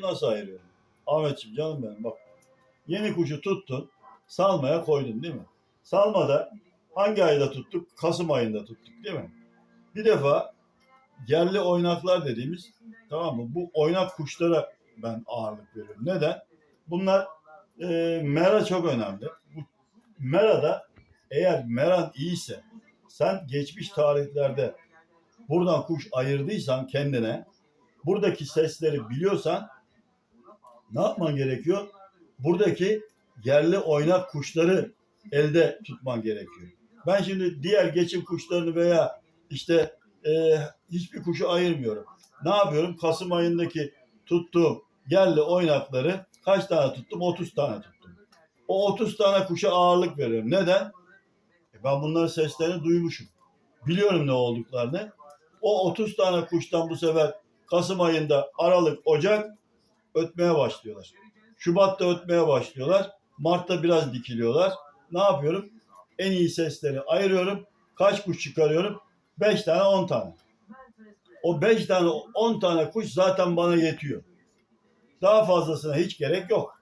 kuşu nasıl ayırıyorum? Ahmetciğim canım benim bak. Yeni kuşu tuttun, salmaya koydun değil mi? Salmada hangi ayda tuttuk? Kasım ayında tuttuk değil mi? Bir defa yerli oynaklar dediğimiz tamam mı? Bu oynak kuşlara ben ağırlık veriyorum. Neden? Bunlar e, mera çok önemli. Bu merada eğer meran iyiyse sen geçmiş tarihlerde buradan kuş ayırdıysan kendine buradaki sesleri biliyorsan ne yapman gerekiyor? Buradaki yerli oynak kuşları elde tutman gerekiyor. Ben şimdi diğer geçim kuşlarını veya işte e, hiçbir kuşu ayırmıyorum. Ne yapıyorum? Kasım ayındaki tuttuğum yerli oynakları kaç tane tuttum? 30 tane tuttum. O 30 tane kuşa ağırlık veriyorum. Neden? E ben bunların seslerini duymuşum. Biliyorum ne olduklarını. O 30 tane kuştan bu sefer Kasım ayında Aralık, Ocak ötmeye başlıyorlar. Şubat'ta ötmeye başlıyorlar. Mart'ta biraz dikiliyorlar. Ne yapıyorum? En iyi sesleri ayırıyorum. Kaç kuş çıkarıyorum? 5 tane 10 tane. O 5 tane 10 tane kuş zaten bana yetiyor. Daha fazlasına hiç gerek yok.